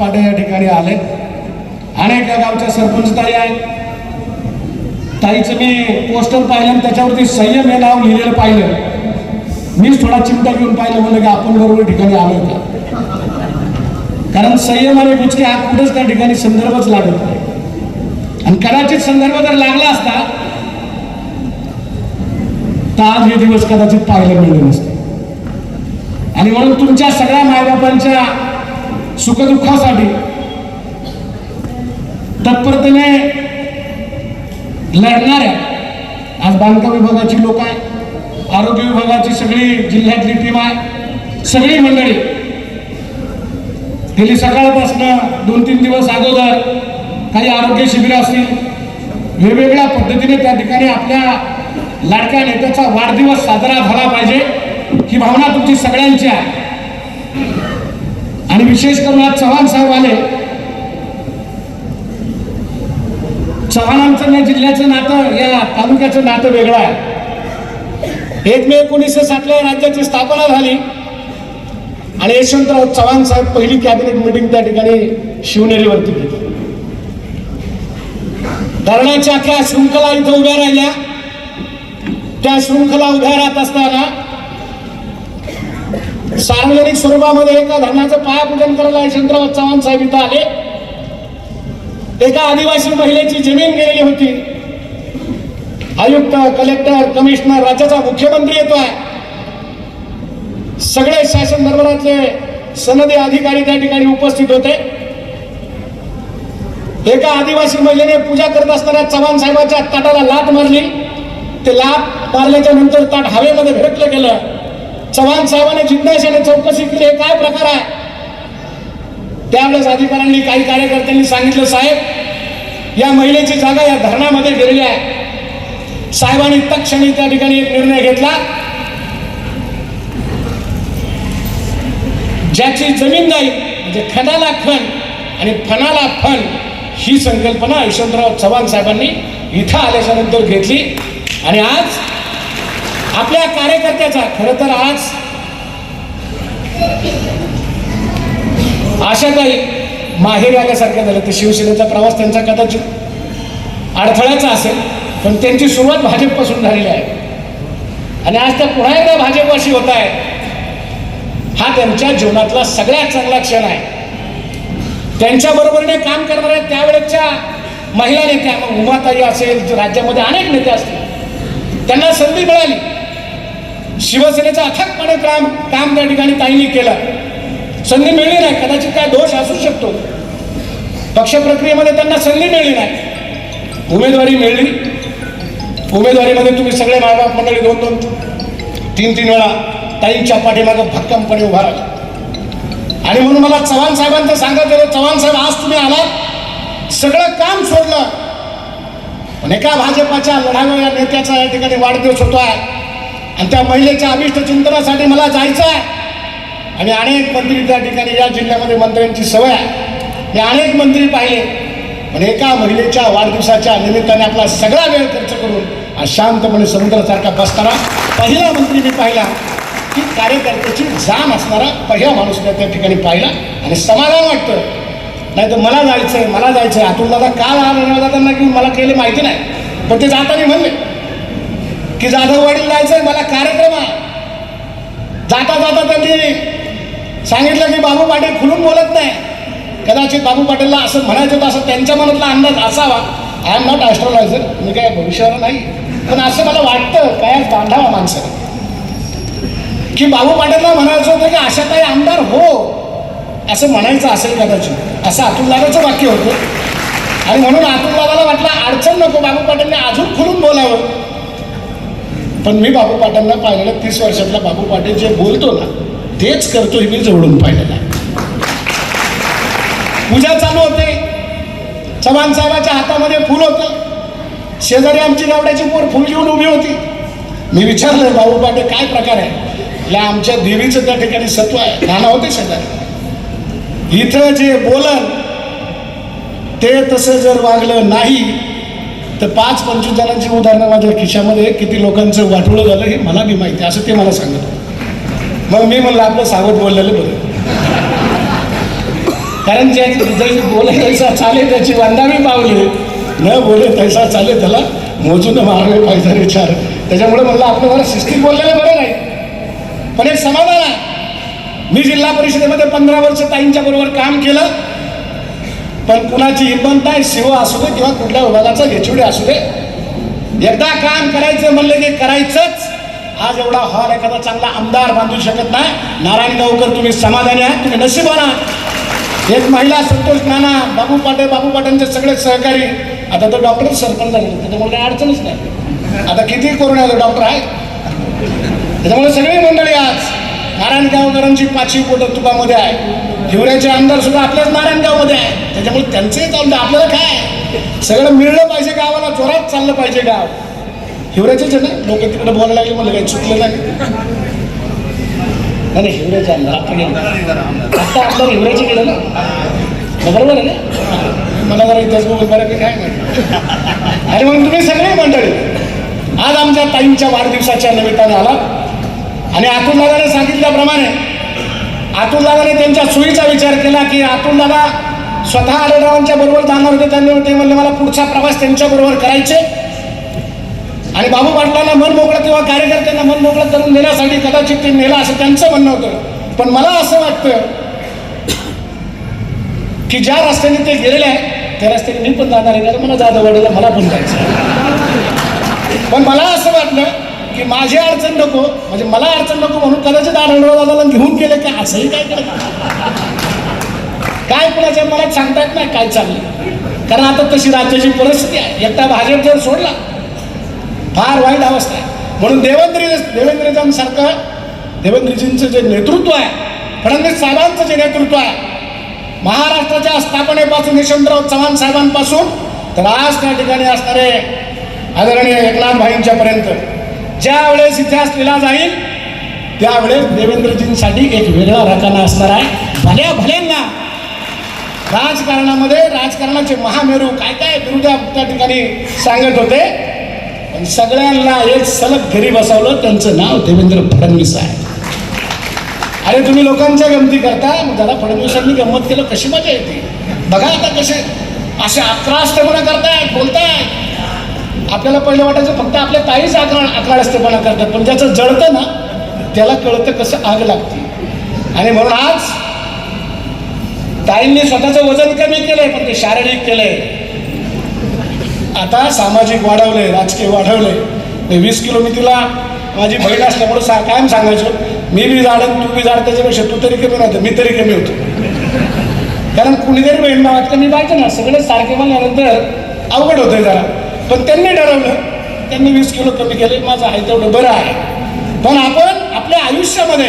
पाडे या ठिकाणी आले. अनेक या गावच्या सरपंच ताई आहेत. ताईचं मी पोस्टर पाहिलं आणि त्याच्यावरती संयम हे नाव लिहिलेलं पाहिलं. मीच थोडा चिमटा घेऊन पाहिलं म्हणलं की आपण बरोबर ठिकाणी आलो का कारण संयम आणि बुचके हा कुठेच त्या ठिकाणी संदर्भच लागत नाही. आणि कदाचित संदर्भ जर लागला असता तर आज हे दिवस कदाचित पाहायला मिळले नसते. आणि म्हणून तुमच्या सगळ्या मायबापांच्या सुखदुःखासाठी. तत्परतेने लढणाऱ्या आज बांधकाम विभागाची लोक आहे आरोग्य विभागाची सगळी जिल्ह्यातली टीम आहे सगळी मंडळी. गेली सकाळपासून दोन तीन दिवस अगोदर काही आरोग्य शिबिरं असतील. वेगवेगळ्या पद्धतीने त्या ठिकाणी आपल्या लाडक्या नेत्याचा वाढदिवस साजरा झाला पाहिजे. ही भावना तुमची सगळ्यांची आहे. आणि विशेष करून आज चव्हाण साहेब आले. चव्हाणांचं या जिल्ह्याचं नातं या तालुक्याचं नातं वेगळं आहे. एक मे एकोणीसशे साठला राज्याची स्थापना झाली. आणि यशवंतराव चव्हाण साहेब पहिली कॅबिनेट मिटिंग त्या ठिकाणी शिवनेरीवरती घेतली. धरणाच्या अख्या शृंखला इथं उभ्या राहिल्या. त्या शृंखला उभ्या राहत असताना सार्वजनिक स्वरूपामध्ये एका धरणाचं पायापूजन करायला यशवंतराव चव्हाण साहेब इथं आले. एका आदिवासी महिलेची जमीन गेलेली होती. आयुक्त कलेक्टर कमिशनर राज्याचा मुख्यमंत्री येतो आहे. सगळे शासन दरबारातले सनदी अधिकारी त्या ठिकाणी उपस्थित होते. एका आदिवासी महिलेने पूजा करत असताना चव्हाण साहेबाच्या ताटाला लाट मारली. ते लाट मारल्याच्या नंतर ताट हवेमध्ये भेटलं गेलं. चव्हाण साहेबांनी जिज्ञासाने चौकशी केली हे काय प्रकार आहे? त्यावेळेस अधिकाऱ्यांनी काही कार्यकर्त्यांनी सांगितलं साहेब या महिलेची जागा या धरणामध्ये गेलेली आहे. साहेबांनी तक्षणी त्या ठिकाणी एक निर्णय घेतला. ज्याची जमीन नाही म्हणजे खणाला खण आणि फणाला फण ही संकल्पना यशवंतराव चव्हाण साहेबांनी इथं आल्याच्यानंतर घेतली. आणि आज आपल्या कार्यकर्त्याचा. खरं तर आज अशा काही माहेर आल्यासारखं झालं तर शिवसेनेचा प्रवास त्यांचा कदाचित अडथळ्याचा असेल पण त्यांची सुरुवात भाजपपासून झालेली आहे. आणि आज त्या पुन्हा एकदा भाजपवाशी होत आहे. हा त्यांच्या जीवनातला सगळ्यात चांगला क्षण आहे. त्यांच्या बरोबरीने काम करणाऱ्या त्यावेळेच्या महिला नेत्या मग उमाताई असेल राज्यामध्ये अनेक नेते असतील त्यांना संधी मिळाली. शिवसेनेचं अथकपणे काम काम त्या ठिकाणी काहींनी केलं. संधी मिळली नाही कदाचित काय दोष असू शकतो. पक्ष प्रक्रियेमध्ये त्यांना संधी मिळली नाही. उमेदवारी मिळली. उमेदवारीमध्ये तुम्ही सगळे मायबाप मंडळी दोन दोन तीन तीन वेळा ताईंच्या पाठीमागं भक्कमपणे उभा राहिला. आणि म्हणून मला चव्हाण साहेबांचं सांगायचं होतं, चव्हाण साहेब आज तुम्ही आलात. सगळं काम सोडलं. पण एका भाजपाच्या लढाव्या नेत्याचा या ठिकाणी वाढदिवस होतो आहे आणि त्या महिलेच्या अभिष्ट चिंतनासाठी मला जायचं आहे आणि अनेक मंत्री त्या ठिकाणी या जिल्ह्यामध्ये मंत्र्यांची सवय आहे. मी अनेक मंत्री पाहिले. पण एका महिलेच्या वाढदिवसाच्या निमित्ताने आपला सगळा वेळ खर्च करून आज शांतपणे समुद्रासारखा बसताना पहिला मंत्री मी पाहिला. की कार्यकर्त्याची जाण असणारा पहिला माणूस मी त्या ठिकाणी पाहिला. आणि समाधान वाटतं. नाही तर मला जायचंय मला जायचंय. आतून दादा का लहान दादांना की मला केले माहिती नाही. पण ते जाताना म्हणले की जाधव वडील जायचंय मला कार्यक्रम आहे. जाता जाता त्यांनी सांगितलं की बाबू पाटील खुलून बोलत नाही. कदाचित बाबू पाटीलला असं म्हणायचं होतं असं त्यांच्या मनातला अंदाज असावा. आय एम नॉट ॲस्ट्रॉलॉजर मी काय भविष्यावर नाही. पण असं मला वाटतं काय बांधावा माणसाने की बाबू पाटीलला म्हणायचं होतं की अशा काही आमदार हो असं म्हणायचं असेल कदाचित. असं अतुलदादाचं वाक्य होतं. आणि म्हणून अतुलदादाला वाटलं अडचण नको बाबू पाटीलने अजून खुलून बोलावं. पण मी बाबू पाटांना पाहिलेलं तीस वर्षातला बाबू पाटील जे बोलतो ना तेच करतो हे मी जवळून पाहिलेलं आहे. पूजा चालू होते. चव्हाण साहेबाच्या हातामध्ये फुल होतं. शेजारी आमची गावड्याची पोर फुल घेऊन उभी होती. मी विचारलं बाबू पाटे काय प्रकार आहे? या आमच्या देवीचं त्या ठिकाणी सत्व आहे. नाना होते शेजारी. इथं जे बोलन ते तसं जर वागलं नाही तर पाच पंचवीस जणांची उदाहरणं माझ्या खिशामध्ये किती लोकांचं वाटोळं झालं हे मला बी माहिती आहे, असं ते मला सांगत मग मी म्हणलं आपलं सावध बोललेलं बरं. कारण ज्या जैसे बोले तैसा चाले त्याची वंदावी पावले. न बोले तैसा चाले त्याला मोजून मारले पाहिजे विचार. त्याच्यामुळे म्हणलं आपलं मला शिस्तीत बोललेलं बरं नाही. पण एक समाधान आहे. मी जिल्हा परिषदेमध्ये पंधरा वर्ष ताईंच्या बरोबर काम केलं. पण कुणाची हिंमत नाही शिव असू दे किंवा कुठल्या विभागाचा घेचिवडे असू दे. एकदा काम करायचं म्हणलं की करायचंच. आज एवढा हॉल एखादा चांगला आमदार बांधू शकत नाही. नारायण गावकर तुम्ही समाधानी आहात तुम्ही नशिबाना आहात. एक महिला संतोष नाना बाबू पाटे बाबू पाटांचे सगळे सहकारी. आता तो डॉक्टर सरपंच झाले त्याच्यामुळे काही अडचणच नाही. आता किती कोरोना डॉक्टर आहे त्याच्यामुळे सगळी मंडळी आज नारायण गावकरांची पाचवी पोटं तुपामध्ये आहे हिवऱ्याचे आमदार सुद्धा आपल्याच नारायणगावमध्ये आहे त्याच्यामुळे त्यांचंही चालतं आपल्याला काय? सगळं मिळलं पाहिजे गावाला जोरात चाललं पाहिजे गाव. हिवऱ्याचेच आहे ना लोक तिकडे बोलायला लागले म्हणलं काही चुकलं नाही. नाही हिवऱ्याचे आमदार आता आत्ता आमदार हिवऱ्याचे गेलं ना. बरोबर आहे ना? मला जरा इतिहास बघून बरं की काय माहिती. आणि मग तुम्ही सगळे मंडळी आज आमच्या ताईंच्या वाढदिवसाच्या निमित्ताने आला आणि आपण दादाने सांगितल्याप्रमाणे अतुल दादाने त्यांच्या सोयीचा विचार केला की अतुल दादा स्वतः आलेरावांच्या बरोबर जाणार होते त्यांनी ते म्हणले मला पुढचा प्रवास त्यांच्या बरोबर करायचे आणि बाबू पाटलांना मन मोकळं किंवा कार्यकर्त्यांना मन मोकळं करून देण्यासाठी कदाचित ते नेला असं त्यांचं म्हणणं होतं पण मला असं वाटतं की ज्या रस्त्याने ते गेलेले आहे त्या रस्त्याने मी पण जाणार आहे मला जाधव जाधववाडीला मला पण जायचं आहे. पण मला असं वाटलं की माझी अडचण नको म्हणजे मला अडचण नको म्हणून कदाचित आढळराव दादाला घेऊन गेले का? असंही काय काय कुणाच्या मला सांगता येत नाही काय चाललं कारण आता तशी राज्याची परिस्थिती आहे. एकटा भाजप जर सोडला फार वाईट अवस्था आहे. म्हणून देवेंद्र देवेंद्रजांसारखं देवेंद्रजींचं जे नेतृत्व आहे फडणवीस साहेबांचं जे नेतृत्व आहे महाराष्ट्राच्या स्थापनेपासून यशवंतराव चव्हाण साहेबांपासून तर आज त्या ठिकाणी असणारे आदरणीय एकनाथ भाईंच्या पर्यंत ज्या वेळेस इतिहास लिहिला जाईल त्यावेळेस देवेंद्रजींसाठी एक वेगळा रकाना असणार आहे. भल्या भल्यांना. राजकारणामध्ये राजकारणाचे महामेरू काय काय विरुद्ध त्या ठिकाणी सांगत होते पण सगळ्यांना एक सलग घरी बसवलं त्यांचं नाव देवेंद्र फडणवीस आहे. अरे तुम्ही लोकांच्या गमती करता मग त्याला फडणवीसांनी गंमत केलं कशी मजा येते? बघा आता कसे असे अकरास्तेपणा करताय बोलताय आपल्याला पहिलं वाटायचं फक्त आपल्या ताईच अकरा असतेपणा करतात पण ज्याचं जळतं ना त्याला कळतं कसं आग लागते. आणि म्हणून आज ताईंनी स्वतःचं वजन कमी केलंय पण ते शारीरिक केलंय. आता सामाजिक वाढवलंय राजकीय वाढवलंय. वीस किलो मी तिला माझी बहीण असल्यामुळे सा कायम सांगायचो मी बी झाड तू बी जाड त्याच्यापेक्षा तू तरी कमी नव्हतं मी तरी कमी होतो. कारण कुणीतरी बहीण भावात कमी पाहिजे ना सगळे सारखे म्हणल्यानंतर अवघड होतंय जरा. पण त्यांनी ठरवलं. त्यांनी वीस किलो कमी केले माझं आहे तेवढं बरं आहे. पण आपण आपल्या आयुष्यामध्ये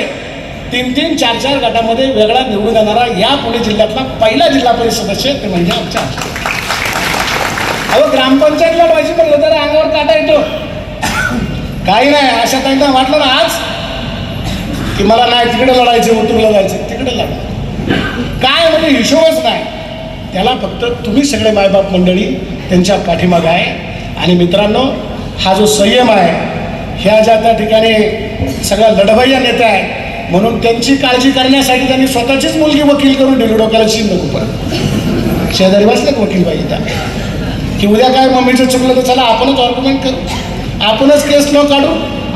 तीन तीन चार चार गटामध्ये वेगळा निवडून येणारा या पुणे जिल्ह्यातला पहिला जिल्हा परिषद सदस्य ते म्हणजे आमच्या अहो ग्रामपंचायतला पाहिजे पण तर अंगावर काटा येतो. काही नाही अशा त्यांना वाटलं ना आज की मला नाही तिकडे लढायचे उतरला जायचं तिकडे लढा. काय म्हणजे हिशोबच नाही. त्याला फक्त तुम्ही सगळे मायबाप मंडळी त्यांच्या पाठीमागं आहे. आणि मित्रांनो हा जो संयम आहे ह्या ज्या त्या ठिकाणी सगळ्या लढवय्या नेत्या आहे म्हणून त्यांची काळजी करण्यासाठी त्यांनी स्वतःचीच मुलगी वकील करून ठेवली डोक्याला शिन नको पण शेजारी बसले वकील पाहिजे त्या की उद्या काय मम्मीचं चुकलं तर चला आपणच ऑर्ग्युमेंट करू. आपणच केस न काढू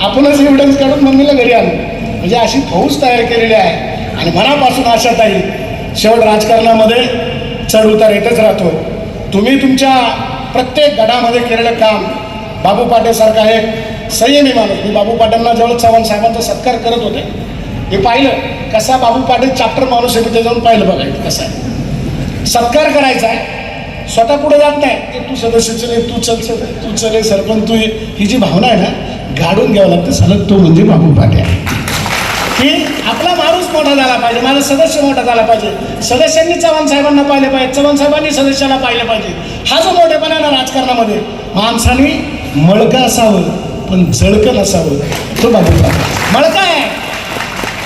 आपणच एव्हिडन्स काढून मम्मीला घरी आणू. म्हणजे अशी फौज तयार केलेली आहे. आणि मनापासून आशाताई शेवट राजकारणामध्ये चढ उतार येतच राहतो. तुम्ही तुमच्या प्रत्येक गटामध्ये केलेलं काम बाबू पाटेसारखा एक संयमी माणूस. मी बाबू पाट्यांना जवळ चव्हाण साहेबांचा सत्कार करत होते. हे पाहिलं कसा बाबू पाटील चॅप्टर माणूस आहे मी ते जाऊन पाहिलं बघायचं कसं आहे. सत्कार करायचा आहे. स्वतः पुढे जात नाही. ते तू सदस्य चले तू चल चल, तू चले सरपंच तू ही जी भावना आहे ना गाडून घ्यावं लागतं. सलग तो म्हणजे बाबू पाटे आहे. की आपला मोठा झाला पाहिजे. माझा सदस्य मोठा झाला पाहिजे. सदस्यांनी चव्हाण साहेबांना पाहिलं पाहिजे. चव्हाण साहेबांनी सदस्याला पाहिलं पाहिजे. हा जो मोठेपणा आहे ना राजकारणामध्ये माणसाने मळकं असावं पण जळकं नसावं. तो बाबू पाटे मळका आहे.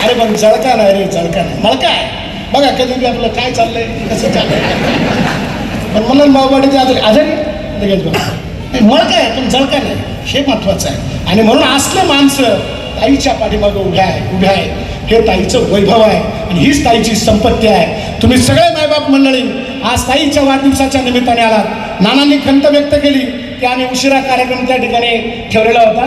अरे पण जळका नाही रे जळका नाही. मळका आहे. बघा कधी आपलं काय चाललंय कसं चाललंय. पण म्हणून बाबाडीचे आजारी आजारी लगेच बघा. मळका आहे पण जळका नाही. हे महत्वाचं आहे. आणि म्हणून असलं माणसं आईच्या पाठीमागं उभ्या आहे उभ्या आहे. हे ताईचं वैभव आहे आणि हीच ताईची संपत्ती आहे. तुम्ही सगळे मायबाप मंडळी आज ताईच्या वाढदिवसाच्या निमित्ताने आलात. नानांनी खंत व्यक्त केली की आम्ही उशिरा कार्यक्रम त्या ठिकाणी ठेवलेला होता.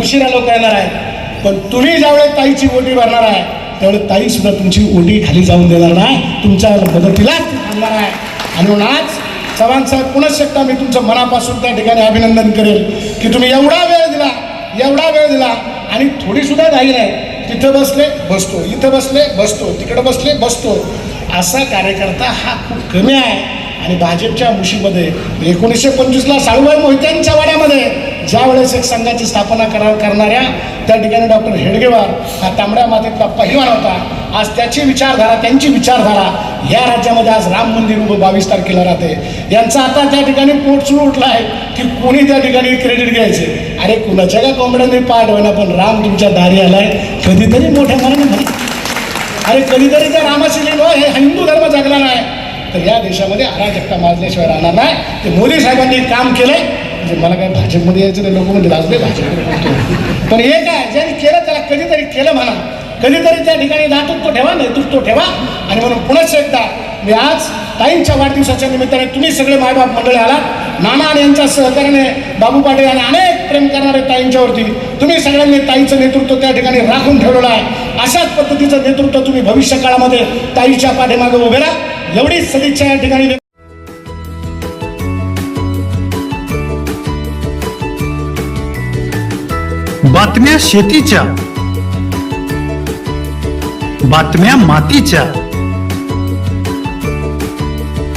उशिरा लोक येणार आहे पण तुम्ही ज्यावेळेस ताईची ओटी भरणार आहे त्यावेळेस ताई सुद्धा तुमची ओटी खाली जाऊन देणार नाही. तुमच्या मदतीलाच ती थांबणार आहे. आणि म्हणून आज चव्हाण साहेब पुन्हा शकता मी तुमचं मनापासून त्या ठिकाणी अभिनंदन करेल की तुम्ही एवढा वेळ दिला एवढा वेळ दिला आणि थोडीसुद्धा घाई नाही. तिथं बसले बसतो. इथं बसले बसतो. तिकडं बसले बसतो. असा कार्यकर्ता हा खूप कमी आहे. आणि भाजपच्या मुशीमध्ये एकोणीसशे पंचवीसला साळूबाई मोहित्यांच्या वाड्यामध्ये ज्या वेळेस एक संघाची स्थापना करा करणाऱ्या त्या ठिकाणी डॉक्टर हेडगेवार हा तांबड्या मातीतला पहिवान होता. आज त्याची विचारधारा त्यांची विचारधारा या राज्यामध्ये आज राम मंदिर उभं बावीस तारखेला राहते. यांचा आता त्या ठिकाणी पोट सुरू उठला आहे की कोणी त्या ठिकाणी क्रेडिट घ्यायचे? अरे कुणाच्या का कोंबड्यांनी पाठ होईना पण राम तुमच्या दारी आलाय. कधीतरी मोठ्या मनाने म्हणा. अरे कधीतरी त्या रामाशी लिहिलो हे हिंदू धर्म जगला नाही. तर या देशामध्ये अराजकता माजल्याशिवाय राहणार नाही. ते मोदी साहेबांनी एक काम केलंय. म्हणजे मला काय भाजपमध्ये यायचं लोक म्हणजे लाजले भाजपमध्ये बोलतो पण हे काय ज्यांनी केलं त्याला कधीतरी केलं म्हणा. कधीतरी त्या ठिकाणी नातूक तो ठेवा नेतृत्व ठेवा. आणि म्हणून पुन्हा एकदा मी आज ताईंच्या वाढदिवसाच्या निमित्ताने तुम्ही सगळे मायबाप मंडळी आलात. नाना आणि यांच्या सहकार्याने बाबू पाटील आणि अनेक प्रेम करणारे ताईंच्यावरती तुम्ही सगळ्यांनी ताईचं नेतृत्व त्या ठिकाणी राखून ठेवलेलं आहे. अशाच पद्धतीचं नेतृत्व तुम्ही भविष्य काळामध्ये ताईच्या पाठीमागे उभे राहा. एवढीच सदिच्छा या ठिकाणी बातम्या शेतीच्या बातम्या मातीच्या